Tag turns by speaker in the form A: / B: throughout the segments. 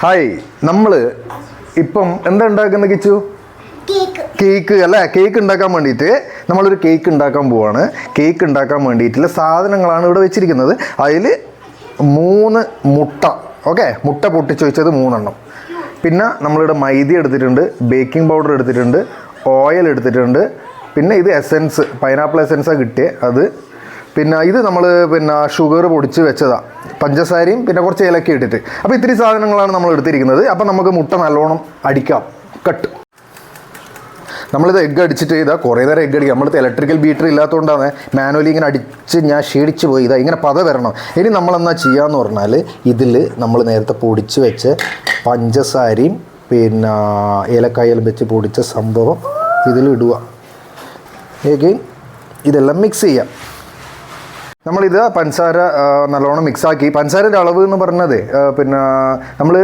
A: Hi നമ്മൾ ഇപ്പം എന്താ ഉണ്ടാക്കുന്ന കിച്ചു?
B: കേക്ക്.
A: കേക്ക് അല്ലേ? കേക്ക് ഉണ്ടാക്കാൻ വേണ്ടിയിട്ട് നമ്മളൊരു കേക്ക് ഉണ്ടാക്കാൻ പോവാണ്. കേക്ക് ഉണ്ടാക്കാൻ വേണ്ടിയിട്ടുള്ള സാധനങ്ങളാണ് ഇവിടെ വെച്ചിരിക്കുന്നത്. അതിൽ മൂന്ന് മുട്ട ഓക്കെ? മുട്ട പൊട്ടിച്ച് വെച്ചത് മൂന്നെണ്ണം. പിന്നെ നമ്മളിവിടെ മൈദ എടുത്തിട്ടുണ്ട് ബേക്കിംഗ് പൗഡർ എടുത്തിട്ടുണ്ട് ഓയിൽ എടുത്തിട്ടുണ്ട്. പിന്നെ ഇത് എസെൻസ് പൈനാപ്പിൾ എസെൻസാണ് കിട്ടിയത് അത് പിന്നെ ഇത് നമ്മൾ പിന്നെ ഷുഗർ പൊടിച്ച് വെച്ചതാണ് പഞ്ചസാരയും പിന്നെ കുറച്ച് ഏലക്ക ഇട്ടിട്ട്. അപ്പോൾ ഇത്തിരി സാധനങ്ങളാണ് നമ്മൾ എടുത്തിരിക്കുന്നത്. അപ്പോൾ നമുക്ക് മുട്ട നല്ലോണം അടിക്കാം. കട്ട്. നമ്മളിത് എഗ്ഗ് അടിച്ചിട്ട് ഇതാ കുറേ നേരം എഗ്ഗ് അടിക്കുക നമ്മളിത് ഇലക്ട്രിക്കൽ ബീറ്റർ ഇല്ലാത്തതുകൊണ്ടാണ് മാനുവലി ഇങ്ങനെ അടിച്ച് ഞാൻ ക്ഷീണിച്ച് പോയി. ഇതാ ഇങ്ങനെ പത വരണം. ഇനി നമ്മളെന്നാ ചെയ്യാന്ന് പറഞ്ഞാൽ ഇതിൽ നമ്മൾ നേരത്തെ പൊടിച്ച് വെച്ച് പഞ്ചസാരയും പിന്നെ ഏലക്കായെല്ലാം വെച്ച് പൊടിച്ച സംഭവം ഇതിലിടുക. എഗെയിൻ ഇതെല്ലാം മിക്സ് ചെയ്യാം. നമ്മളിത് പഞ്ചസാര നല്ലോണം മിക്സാക്കി പഞ്ചസാരയുടെ അളവ് എന്ന് പറഞ്ഞത് പിന്നെ നമ്മൾ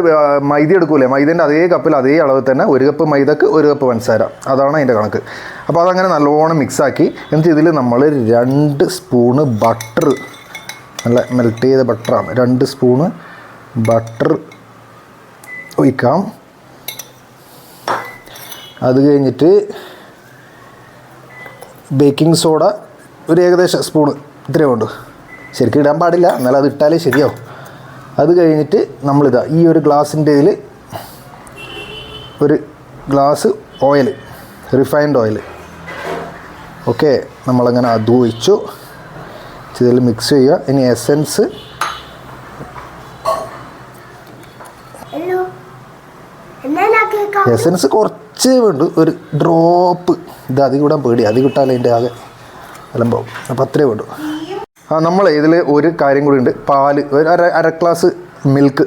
A: മൈദ എടുക്കൂലേ? മൈദേന്റെ അതേ കപ്പിൽ അതേ അളവ് തന്നെ ഒരു കപ്പ് മൈദക്ക് ഒരു കപ്പ് പഞ്ചസാര അതാണ് അതിന്റെ കണക്ക്. അപ്പോൾ അതങ്ങനെ നല്ലോണം മിക്സാക്കി എന്നിട്ട് ഇതിൽ നമ്മൾ രണ്ട് സ്പൂണ് ബട്ടർ നല്ല മെൽറ്റ് ചെയ്ത ബട്ടറാണ് രണ്ട് സ്പൂണ് ബട്ടർ ഒഴിക്കാം. അത് കഴിഞ്ഞിട്ട് ബേക്കിംഗ് സോഡ ഒരു ഏകദേശം സ്പൂണ് ഇത്രയേ ഉണ്ടോ ശരിക്കും ഇടാൻ പാടില്ല. എന്നാലും അത് ഇട്ടാലേ ശരിയാവും. അത് കഴിഞ്ഞിട്ട് നമ്മളിതാ ഈ ഒരു ഗ്ലാസിന്റെ ഇതിൽ ഒരു glass oil refined oil okay നമ്മളങ്ങനെ അത് ഒഴിച്ചു ഇതിൽ മിക്സ് ചെയ്യുക. ഇനി എസെൻസ് എസെൻസ് കുറച്ച് വേണ്ടു. ഒരു ഡ്രോപ്പ് ഇത് അധികം കൂടാൻ പേടി അധികം ഇട്ടാൽ അതിന്റെ ആകെ അലമ്പാവും അപ്പോൾ അത്രേ വേണ്ടു ആ നമ്മൾ ഇതിൽ ഒരു കാര്യം കൂടി ഉണ്ട്. പാൽ ഒരു അര അര ഗ്ലാസ് മിൽക്ക്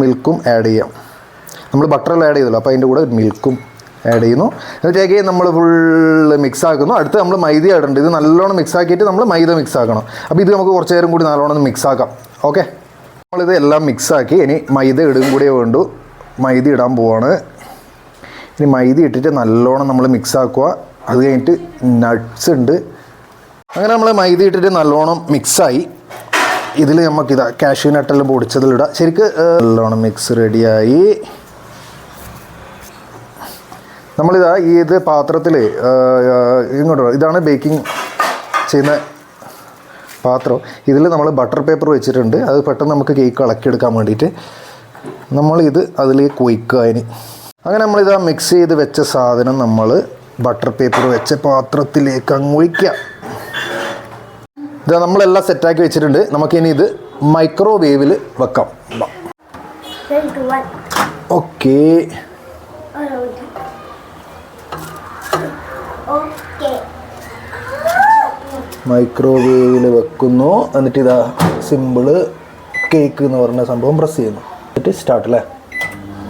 A: മിൽക്കും ആഡ് ചെയ്യാം. നമ്മൾ ബട്ടറെല്ലാം ആഡ് ചെയ്തല്ലോ. അപ്പോൾ അതിന്റെ കൂടെ മിൽക്കും ആഡ് ചെയ്യുന്നു. എന്നിട്ടേക്ക് നമ്മൾ ഫുള്ള് മിക്സ് ആക്കുന്നു. അടുത്ത് നമ്മൾ മൈദ ഇടേണ്ടത് ഇത് നല്ലോണം മിക്സ് ആക്കിയിട്ട് നമ്മൾ മൈദ മിക്സ് ആക്കണം. അപ്പോൾ ഇത് നമുക്ക് കുറച്ച് നേരം കൂടി നല്ലോണം മിക്സ് ആക്കാം. ഓക്കെ നമ്മളിത് എല്ലാം മിക്സ് ആക്കി ഇനി മൈദ ഇടും കൂടിയേ വേണ്ടു മൈദ ഇടാൻ പോവാണ്. ഇനി മൈദ ഇട്ടിട്ട് നല്ലോണം നമ്മൾ മിക്സ് ആക്കുക അത് കഴിഞ്ഞിട്ട് നട്ട്സ് ഉണ്ട്. അങ്ങനെ നമ്മൾ മൈദ ഇട്ടിട്ട് നല്ലോണം മിക്സായി. ഇതിൽ നമുക്കിതാ കാഷ്യൂ നട്ടെല്ലാം പൊടിച്ചതിലിടാം. ശരിക്ക് നല്ലോണം മിക്സ് റെഡിയായി നമ്മളിതാ ഈ ഇത് പാത്രത്തിൽ ഇങ്ങോട്ട് ഇതാണ് ബേക്കിംഗ് ചെയ്യുന്ന പാത്രം. ഇതിൽ നമ്മൾ ബട്ടർ പേപ്പർ വെച്ചിട്ടുണ്ട്. അത് പെട്ടെന്ന് നമുക്ക് കേക്ക് ഇളക്കിയെടുക്കാൻ വേണ്ടിയിട്ട് നമ്മളിത് അതിലേക്ക് കൊയ്ക്കുക അതിന് അങ്ങനെ നമ്മളിതാ മിക്സ് ചെയ്ത് വെച്ച സാധനം നമ്മൾ ബട്ടർ പേപ്പർ വെച്ച പാത്രത്തിലേക്ക് അങ്ങ് ഒഴിക്കുക. ഇത് നമ്മളെല്ലാം സെറ്റാക്കി വെച്ചിട്ടുണ്ട്. നമുക്ക് ഇനി ഇത് മൈക്രോവേവിൽ വെക്കാം. ഓക്കേ. മൈക്രോവേവിൽ വെക്കുന്നു. എന്നിട്ട് ഇതാ സിമ്പിൾ കേക്ക് എന്ന് പറഞ്ഞ സംഭവം പ്രസ് ചെയ്യുന്നു. എന്നിട്ട് സ്റ്റാർട്ട് അല്ലേ?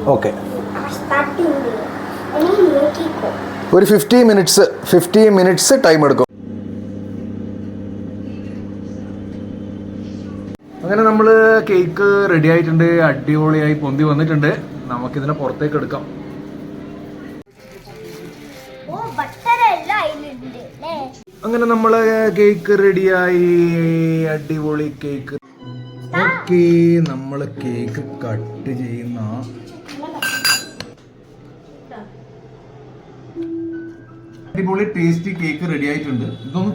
A: ഓക്കെ. ഒരു fifty minutes fifty minutes time എടുക്കും. അങ്ങനെ നമ്മൾ കേക്ക് റെഡി ആയിട്ടുണ്ട് അടിപൊളിയായി പൊന്തി വന്നിട്ടുണ്ട്. നമുക്കിതിനെ പുറത്തേക്ക് എടുക്കാം. അങ്ങനെ നമ്മളെ കേക്ക് റെഡിയായി അടിപൊളി കേക്ക് ഓക്കെ നമ്മൾ കേക്ക് കട്ട് ചെയ്യുന്ന. അടിപൊളി ടേസ്റ്റി കേക്ക് റെഡി ആയിട്ടുണ്ട്. ഇതൊന്ന്